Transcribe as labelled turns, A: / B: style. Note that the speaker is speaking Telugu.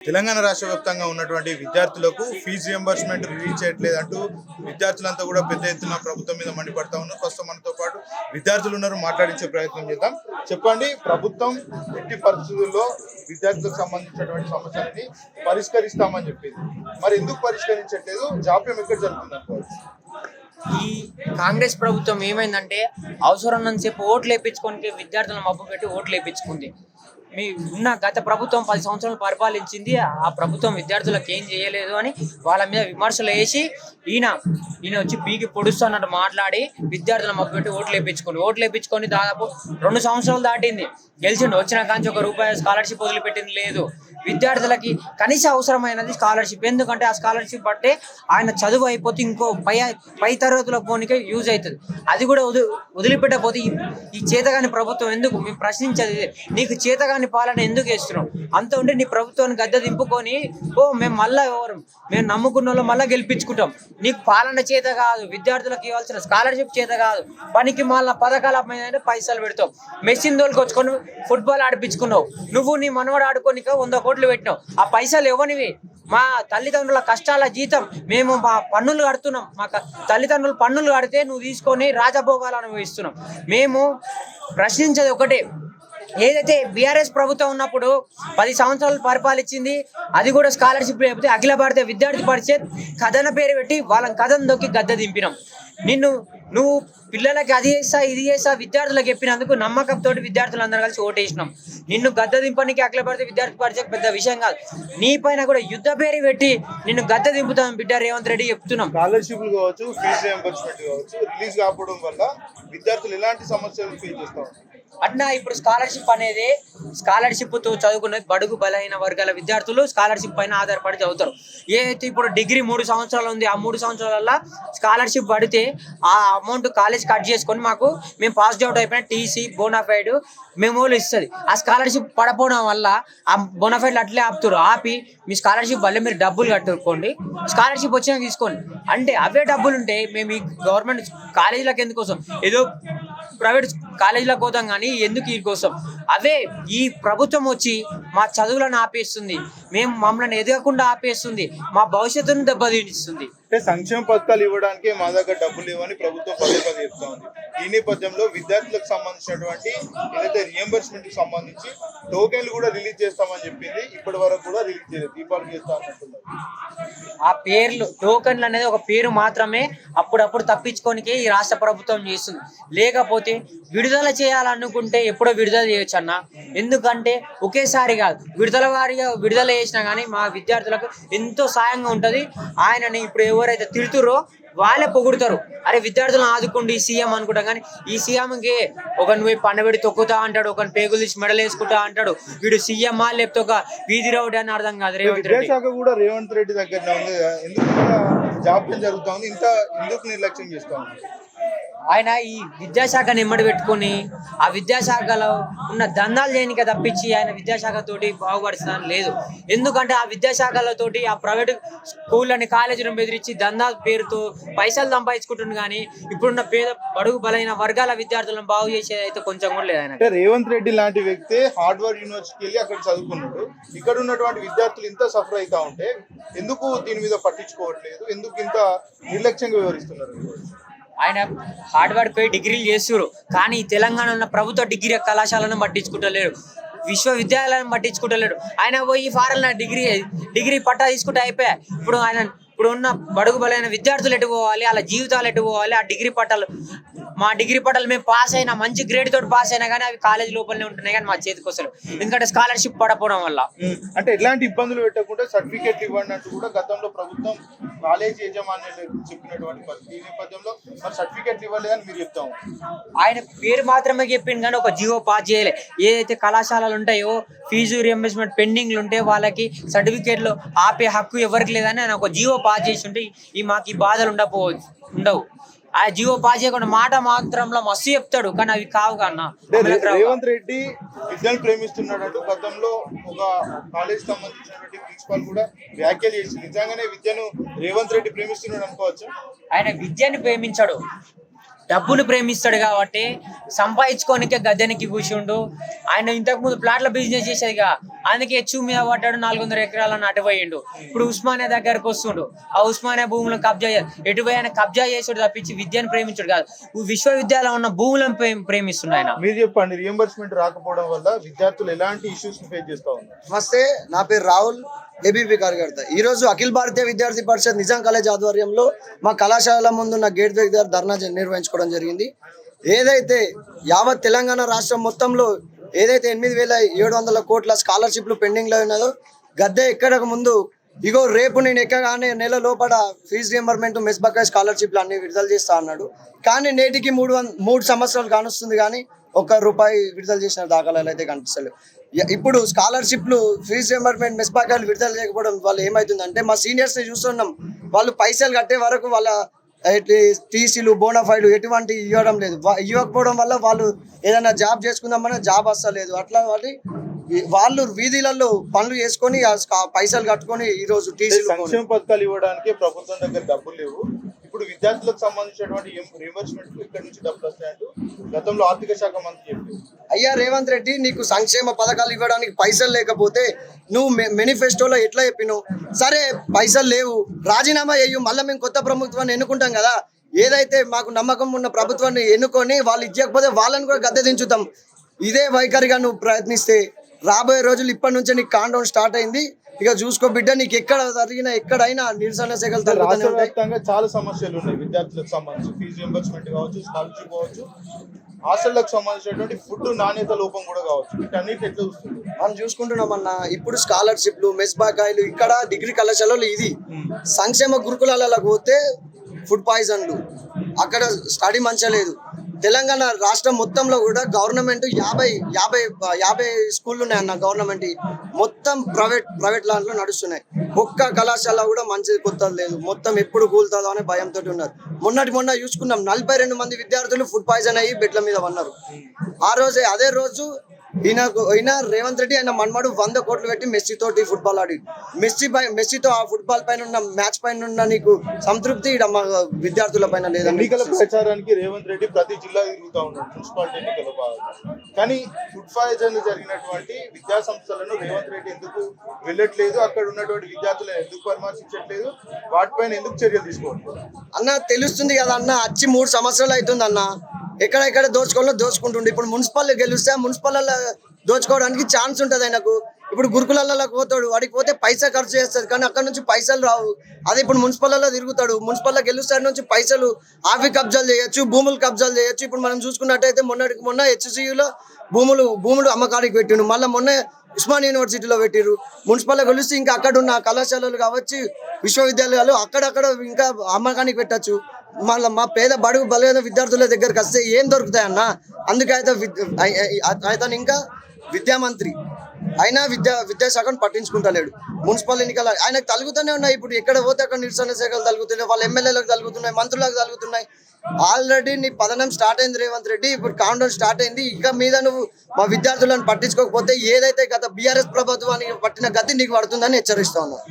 A: తెలంగాణ రాష్ట్ర వ్యాప్తంగా ఉన్నటువంటి విద్యార్థులకు ఫీజు రియంబర్స్మెంట్ రిలీజ్ చేయట్లేదు అంటూ విద్యార్థులంతా కూడా పెద్ద ఎత్తున ప్రభుత్వం మీద మండిపడతా ఉన్నారు. ప్రస్తుతం మనతో పాటు విద్యార్థులు ఉన్నారు మాట్లాడించే ప్రయత్నం చేద్దాం. చెప్పండి ప్రభుత్వం ఎట్టి పరిస్థితుల్లో విద్యార్థులకు సంబంధించినటువంటి సమస్యలని పరిష్కరిస్తామని చెప్పింది. మరి ఎందుకు పరిష్కరించట్లేదు? జాప్యం ఎక్కడ జరుగుతుంది అనుకోవచ్చు
B: ఈ కాంగ్రెస్ ప్రభుత్వం ఏమైందంటే అవసరం నుంచి ఓట్లు వేయించుకోనికి విద్యార్థులను మబ్బు పెట్టి ఓట్లు వేయించుకుంది. మీ ఉన్న గత ప్రభుత్వం పది సంవత్సరాలు పరిపాలించింది ఆ ప్రభుత్వం విద్యార్థులకు ఏం చేయలేదు అని వాళ్ళ మీద విమర్శలు వేసి ఈయన ఈయన వచ్చి పీకి పొడుస్తున్నట్టు మాట్లాడి విద్యార్థుల మబ్బు పెట్టి ఓట్లు వేయించుకుంది ఓట్లు వేయించుకొని దాదాపు రెండు సంవత్సరాలు దాటింది. గెలిచిండు వచ్చిన కానీ ఒక రూపాయి స్కాలర్షిప్ వదిలిపెట్టింది లేదు. విద్యార్థులకి కనీస అవసరమైనది స్కాలర్షిప్ ఎందుకంటే ఆ స్కాలర్షిప్ బట్టే ఆయన చదువు అయిపోతే ఇంకో పై పై తరగతుల పోనీకే యూజ్ అవుతుంది. అది కూడా వదిలి వదిలిపెట్టకపోతే ఈ- చేతగాని ప్రభుత్వం ఎందుకు? మేము ప్రశ్నించేది నీకు చేతగాని పాలన ఎందుకు వేస్తున్నావు అంత ఉంటే నీ ప్రభుత్వాన్ని గద్దె దింపుకొని ఓ మేము మళ్ళా ఎవరు? మేము నమ్ముకున్న వాళ్ళు మళ్ళీ గెలిపించుకుంటాం. నీకు పాలన చేత కాదు విద్యార్థులకు ఇవ్వాల్సిన స్కాలర్షిప్ చేత కాదు. పనికి మళ్ళీ పథకాల మీద పైసలు పెడతావు. మెషిన్ దోలుకొచ్చుకొని ఫుట్బాల్ ఆడిపించుకున్నావు. నువ్వు నీ మనవడు ఆడుకోనిక వంద కోట్లు పెట్టినావు. ఆ పైసలు ఇవ్వనివి మా తల్లిదండ్రుల కష్టాల జీతం. మేము మా పన్నులు కడుతున్నాం. మా తల్లిదండ్రులు పన్నులు కడితే నువ్వు తీసుకొని రాజభోగాలు అనుభవిస్తున్నాం మేము ప్రశ్నించేది ఒకటే. ఏదైతే బీఆర్ఎస్ ప్రభుత్వం ఉన్నప్పుడు పది సంవత్సరాలు పరిపాలించింది అది కూడా స్కాలర్షిప్ లేకపోతే అఖిల భారతీయ విద్యార్థి పరిషత్ కథన పేరు పెట్టి వాళ్ళని కథను దొక్కి గద్దె దింపినాం. నిన్ను నువ్వు పిల్లలకి అది చేస్తా ఇది చేస్తా విద్యార్థులకు చెప్పినందుకు నమ్మకంతో విద్యార్థులు అందరూ కలిసి ఓటేసినాం నిన్ను గద్దె దింపడానికి అఖిల భారతీయ విద్యార్థి పరిచయం పెద్ద విషయం కాదు. నీ పైన కూడా యుద్ధ పేరు పెట్టి నిన్ను గద్దె దింపుతాం బిడ్డ రేవంత్ రెడ్డి చెప్తున్నాం.
A: స్కాలర్షిప్లు కావచ్చు ఫీజు రియంబర్స్మెంట్ కావచ్చు రిలీజ్ కావడం వల్ల విద్యార్థులు ఎలాంటి సమస్యలు ఫేస్ చేస్తాం ఉన్నారు
B: ఇప్పుడు స్కాలర్షిప్ అనేది స్కాలర్షిప్తో చదువుకునే బడుగు బలహీన వర్గాల విద్యార్థులు స్కాలర్షిప్ పైన ఆధారపడి చదువుతారు. ఏదైతే ఇప్పుడు డిగ్రీ మూడు సంవత్సరాలు ఉంది ఆ మూడు సంవత్సరాల స్కాలర్షిప్ పడితే ఆ అమౌంట్ కాలేజ్ కట్ చేసుకొని మాకు మేము పాస్ అవుట్ అయిపోయిన టీసీ బోనాఫైడ్ మెమోలు ఇస్తుంది. ఆ స్కాలర్షిప్ పడపోవడం వల్ల ఆ బోనాఫైడ్లు అట్లే ఆపుతారు. ఆపి మీ స్కాలర్షిప్ వల్ల మీరు డబ్బులు కట్టుకోండి. స్కాలర్షిప్ వచ్చినా తీసుకోండి. అంటే అవే డబ్బులు ఉంటే మేము ఈ గవర్నమెంట్ కాలేజీలకు ఎందుకోసం ఏదో ప్రైవేట్ కాలేజీలకు పోతాం కానీ ఎందుకు ఈ కోసం? అవే ఈ ప్రభుత్వం వచ్చి మా చదువులను ఆపేస్తుంది. మేము మమ్మల్ని ఎదగకుండా ఆపేస్తుంది. మా భవిష్యత్తును దెబ్బతీస్తుంది.
A: అంటే సంక్షేమ పథకాలు ఇవ్వడానికి మా దగ్గర డబ్బులు లేవని ప్రభుత్వం పదే పదే చెప్తా ఉంది ఈ నేపథ్యంలో విద్యార్థులకు సంబంధించినటువంటి ఏదైతే రియంబర్స్మెంట్కి సంబంధించి టోకెన్లు కూడా రిలీజ్ చేస్తామని చెప్పింది. ఇప్పటి వరకు కూడా రిలీజ్ చేయలేదు. దీపావళి చేస్తా అన్నట్టున్నారు.
B: ఆ పేర్లు టోకన్లు అనేది ఒక పేరు మాత్రమే అప్పుడప్పుడు తప్పించుకోనికే ఈ రాష్ట్ర ప్రభుత్వం చేస్తుంది. లేకపోతే విడుదల చేయాలనుకుంటే ఎప్పుడో విడుదల చేయొచ్చు అన్న. ఎందుకంటే ఒకేసారి కాదు విడుదల వారిగా విడుదల చేసినా కానీ మా విద్యార్థులకు ఎంతో సాయంగా ఉంటుంది. ఆయనని ఇప్పుడు ఎవరైతే తిడుతురో వాళ్ళే పొగుడుతారు. అరే విద్యార్థులను ఆదుకోండి ఈ సీఎం అనుకుంటాం కానీ ఈ సీఎంకి ఒక నువ్వు పండబెడి తొక్కుతా అంటాడు ఒక పేగులు తీసి మెడలు వేసుకుంటా అంటాడు. వీడు సీఎం ఆ లేకపోతే ఒక వీధి రౌడీ అని అర్థం కాదు రేవంత్ రెడ్డి.
A: కూడా రేవంత్ రెడ్డి దగ్గరనే ఉంది. కదా. ఎందుకు కూడా జాప్యం జరుగుతా ఉంది ఇంత ఎందుకు నిర్లక్ష్యం చేస్తా
B: ఆయన ఈ విద్యాశాఖని ఎమ్మడి పెట్టుకొని ఆ విద్యాశాఖలో ఉన్న దందాలు చేయనిక తప్పించి ఆయన విద్యాశాఖ తోటి బాగుపడుతుందని లేదు. ఎందుకంటే ఆ విద్యాశాఖల తోటి ఆ ప్రైవేట్ స్కూళ్ళని కాలేజీలను బెదిరించి దందా పేరుతో పైసలు సంపాదించుకుంటుంది కానీ ఇప్పుడున్న పేద బడుగు బలైన వర్గాల విద్యార్థులను బాగు చేసేది అయితే కొంచెం కూడా లేదు ఆయన
A: రేవంత్ రెడ్డి లాంటి వ్యక్తి హార్డ్వర్డ్ యూనివర్సిటీకి వెళ్ళి అక్కడ చదువుకున్నాడు. ఇక్కడ ఉన్నటువంటి విద్యార్థులు ఇంత సఫర్ అవుతా ఉంటే ఎందుకు దీని మీద పట్టించుకోవట్లేదు? ఎందుకు ఇంత నిర్లక్ష్యంగా వివరిస్తున్నారు
B: ఆయన హార్డ్వర్డ్ పోయి డిగ్రీలు చేస్తున్నారు కానీ తెలంగాణ ఉన్న ప్రభుత్వ డిగ్రీ కళాశాలను పట్టించుకుంటలేరు విశ్వవిద్యాలయాలను పట్టించుకుంటలేడు. ఆయన పోయి ఫారెన్ డిగ్రీ డిగ్రీ పట్టా తీసుకుంటే అయిపోయా. ఇప్పుడు ఆయన ఇప్పుడు ఉన్న బడుగు బలైన విద్యార్థులు ఎటు పోవాలి? వాళ్ళ జీవితాలు ఎటు పోవాలి? ఆ డిగ్రీ పట్టాలు మా డిగ్రీ పట్టాలు మేము పాస్ అయినా మంచి గ్రేడ్ తోటి పాస్ అయినా కానీ అవి కాలేజ్ లోపలనే ఉంటున్నాయి కానీ మా చేతికి వస్తారు ఎందుకంటే స్కాలర్షిప్ పడపోవడం వల్ల.
A: అంటే ఎలాంటి ఇబ్బందులు పెట్టకుండా సర్టిఫికేట్ ఇవ్వండి అంటూ కూడా గతంలో ప్రభుత్వం కాలేజ్ యజమానులు చెప్పినటువంటి ఈ నేపథ్యంలో మరి సర్టిఫికేట్ ఇవ్వలేదని మీరు చెప్తాం.
B: ఆయన పేరు మాత్రమే చెప్పింది కానీ ఒక జియో పాస్ చేయలే. ఏదైతే కళాశాలలు ఉంటాయో ఫీజు రియంబర్స్మెంట్ పెండింగ్లు ఉంటే వాళ్ళకి సర్టిఫికేట్లు ఆపే హక్కు ఎవరికి లేదని ఆయన ఒక జియో పాస్ చేసి ఉంటే ఈ మాకు ఈ బాధలు ఉండకపోవచ్చు ఉండవు. ఆ జియో పాస్ చేయకుండా మాట మాత్రంలో మస్తు చెప్తాడు. కానీ అవి కావు కన్నా.
A: అంటే రేవంత్ రెడ్డి విద్యను ప్రేమిస్తున్నాడంటూ గతంలో ఒక కాలేజ్ సంబంధించినటువంటి ప్రిన్సిపాల్ కూడా వ్యాఖ్యలు చేసి నిజంగానే విద్యను రేవంత్ రెడ్డి ప్రేమిస్తున్నాడు అనుకోవచ్చు?
B: ఆయన విద్యని ప్రేమించాడు. డబ్బును ప్రేమిస్తాడు కాబట్టి సంపాదించుకోనికే గద్దెనికి కూర్చుండు. ఆయన ఇంతకు ముందు ప్లాట్ల బిజినెస్ చేసేదిగా అందుకే హెచ్చు మీద పడ్డాడు నాలుగు వందల ఎకరాలను అటుపోయిండు ఇప్పుడు ఉస్మానియా దగ్గరకు వస్తుండు. ఆ ఉస్మానియా భూములను కబ్జా చే- ఎటుపోయి ఆయన కబ్జా చేసుడు తప్పించి విద్యను ప్రేమించుడు కాదు. విశ్వవిద్యాలయం ఉన్న భూములను ప్రే- ప్రేమిస్తుండు ఆయన.
A: మీరు చెప్పండి రియంబర్స్మెంట్ రాకపోవడం వల్ల విద్యార్థులు ఎలాంటి ఇష్యూస్ ఫేస్ చేస్తా ఉన్నారు?
C: నమస్తే నా పేరు రాహుల్. ఏబీపీ కార్యకర్త. ఈ రోజు అఖిల భారతీయ విద్యార్థి పరిషత్ నిజాం కాలేజ్ ఆధ్వర్యంలో మా కళాశాల ముందున్న గేట్ దగ్గర ధర్నా నిర్వహించుకోవడం జరిగింది. ఏదైతే యావత్ తెలంగాణ రాష్ట్రం మొత్తంలో ఏదైతే ఎనిమిది వేల ఏడు వందల కోట్ల స్కాలర్షిప్లు పెండింగ్లో ఉన్నదో గద్దె ఎక్కడకు ముందు ఇగో రేపు నేను ఎక్కగానే నెల లోపల ఫీజు రియంబర్మెంట్ మెస్ బకాయి స్కాలర్షిప్లు అన్ని విడుదల చేస్తా అన్నాడు. కానీ నేటికి మూడు వంద మూడు సంవత్సరాలు కానొస్తుంది కానీ ఒక్క రూపాయి విడుదల చేసిన దాఖలాలు అయితే కనిపిస్తలేవు. ఇప్పుడు స్కాలర్షిప్లు ఫీజు రియంబర్మెంట్ మెస్ బకాయిలు విడుదల చేయకపోవడం వాళ్ళు ఏమవుతుందంటే మా సీనియర్స్ని చూస్తున్నాం. వాళ్ళు పైసలు కట్టే వరకు వాళ్ళ టీసీలు బోనఫైలు ఎటువంటి ఇవ్వడం లేదు. ఇవ్వకపోవడం వల్ల వాళ్ళు ఏదైనా జాబ్ చేసుకుందామన్నా జాబ్ వస్తలేదు. అట్లా వాళ్ళు వాళ్ళు వీధులలో పనులు చేసుకొని పైసలు కట్టుకొని ఈ రోజు
A: సంక్షేమ పథకాలు ఇవ్వడానికి ప్రభుత్వం దగ్గర డబ్బులు లేవు. ఇప్పుడు విద్యార్థులకు సంబంధించినటువంటి రియంబర్స్మెంట్ ఇక్కడ నుంచి డబ్బులు వస్తాయంటూ గతంలో ఆర్థిక శాఖ మంత్రి చెప్పారు.
C: అయ్యా రేవంత్ రెడ్డి నీకు సంక్షేమ పథకాలు ఇవ్వడానికి పైసలు లేకపోతే నువ్వు మేనిఫెస్టోలో ఎట్లా చెప్పినావు సరే పైసలు లేవు. రాజీనామా చేయు మళ్ళీ మేము కొత్త ప్రభుత్వాన్ని ఎన్నుకుంటాం కదా. ఏదైతే మాకు నమ్మకం ఉన్న ప్రభుత్వాన్ని ఎన్నుకొని వాళ్ళు ఇచ్చకపోతే వాళ్ళని కూడా గద్దె దించుతాం. ఇదే వైఖరిగా నువ్వు ప్రయత్నిస్తే రాబోయే రోజులు ఇప్పటి నుంచే నీకు కాండౌన్ స్టార్ట్ అయింది. ఇక చూసుకో బిడ్డ నీకు ఎక్కడ జరిగినా ఎక్కడైనా నిరసన సేకలు జరుగుతూనే
A: రాష్ట్ర
C: ఉంటాయి.
A: వ్యాప్తంగా చాలా సమస్యలు ఉన్నాయి. విద్యార్థులకు సంబంధించి ఫీజు కావచ్చు స్కాలర్షిప్ కావచ్చు హాస్టళ్ళకు సంబంధించినటువంటి ఫుడ్ నాణ్యత లోపం కూడా కావచ్చు. వీటన్నిటి ఎట్లా చూస్తుంది
C: మనం చూసుకుంటున్నాం అన్న ఇప్పుడు స్కాలర్షిప్లు మెస్ బాకాయలు ఇక్కడ డిగ్రీ కళాశాలలో ఇది. సంక్షేమ గురుకులాలకు పోతే ఫుడ్ పాయిజన్లు. అక్కడ స్టడీ మంచిగా లేదు. తెలంగాణ రాష్ట్రం మొత్తంలో కూడా గవర్నమెంట్ యాభై యాభై యాభై స్కూళ్ళు ఉన్నాయి అన్న గవర్నమెంట్ మొత్తం ప్రైవేట్ ప్రైవేట్ లాంట్లో నడుస్తున్నాయి. ఒక్క కళాశాల కూడా మంచిది కొత్తది లేదు. మొత్తం ఎప్పుడు కూలుతుందో అనే భయంతో ఉన్నారు. మొన్నటి మొన్న చూసుకున్నాం నలభై రెండు మంది విద్యార్థులు ఫుడ్ పాయిజన్ అయ్యి బెడ్ల మీద ఉన్నారు ఆ రోజే అదే రోజు ఈయన ఈయన రేవంత్ రెడ్డి ఆయన మన్మడు వంద కోట్లు పెట్టి మెస్సీ తోటి ఫుట్బాల్ ఆడి మెస్సీ పై మెస్సీతో ఆ ఫుట్బాల్ పైన ఉన్న మ్యాచ్ పైన ఉన్న నీకు సంతృప్తి ఈడ మా విద్యార్థుల పైన లేదండి
A: ఎన్నికల ప్రచారానికి రేవంత్ రెడ్డి ప్రతి జిల్లా తిరుగుతూ ఉన్నాడు. మున్సిపాలిటీ ఎన్నికల భాగంగా. కానీ ఫుడ్ పాయిజన్ జరిగినటువంటి విద్యా సంస్థలను రేవంత్ రెడ్డి ఎందుకు వెళ్ళట్లేదు? అక్కడ ఉన్నటువంటి విద్యార్థులను ఎందుకు పరామర్శించట్లేదు? వాటిపైన ఎందుకు చర్యలు తీసుకోవట్లేదు?
C: అన్న తెలుస్తుంది కదా అన్న వచ్చి మూడు సంవత్సరాలు అవుతుంది అన్న. ఎక్కడెక్కడ దోచుకోవాలో దోచుకుంటుండే. ఇప్పుడు మున్సిపల్ గెలిస్తే మున్సిపల్ దోచుకోవడానికి ఛాన్స్ ఉంటుంది ఆయనకు. ఇప్పుడు గురుకులలో పోతాడు. వాడికి పోతే పైసా ఖర్చు చేస్తుంది. కానీ అక్కడ నుంచి పైసలు రావు. అదే ఇప్పుడు మున్సిపల్లో తిరుగుతాడు. మున్సిపల్లో గెలుస్తాడు నుంచి పైసలు ఆఫీ కబ్జాలు చేయొచ్చు భూములు కబ్జాలు చేయొచ్చు. ఇప్పుడు మనం చూసుకున్నట్టయితే మొన్నటికి మొన్న హెచ్సియులో భూములు భూములు అమ్మకానికి పెట్టిండు. మళ్ళీ మొన్న ఉస్మాన్ యూనివర్సిటీలో పెట్టిరు మున్సిపల్లో గెలిస్తే ఇంకా అక్కడ ఉన్న కళాశాలలు కావచ్చు విశ్వవిద్యాలయాలు అక్కడక్కడ ఇంకా అమ్మకానికి పెట్టచ్చు. మళ్ళీ మా పేద బడుగు బలైన విద్యార్థుల దగ్గరికి వస్తే ఏం దొరుకుతాయన్న అందుకే అయితే అయితే ఇంకా విద్యామంత్రి అయినా విద్యా విద్యాశాఖను పట్టించుకుంటలేడు. మున్సిపల్ ఎన్నికలు ఆయనకు తలుగుతూనే ఉన్నాయి. ఇప్పుడు ఎక్కడ పోతే అక్కడ నిరసన శాఖలు తలుగుతున్నాయి. వాళ్ళ ఎమ్మెల్యేలకు తలుగుతున్నాయి. మంత్రులకు తలుగుతున్నాయి. ఆల్రెడీ నీ పదనం స్టార్ట్ అయింది రేవంత్ రెడ్డి. ఇప్పుడు కౌంటర్ స్టార్ట్ అయింది. ఇక మీద నువ్వు మా విద్యార్థులను పట్టించుకోకపోతే ఏదైతే గత బీఆర్ఎస్ ప్రభుత్వానికి పట్టిన గతి నీకు పడుతుందని హెచ్చరిస్తా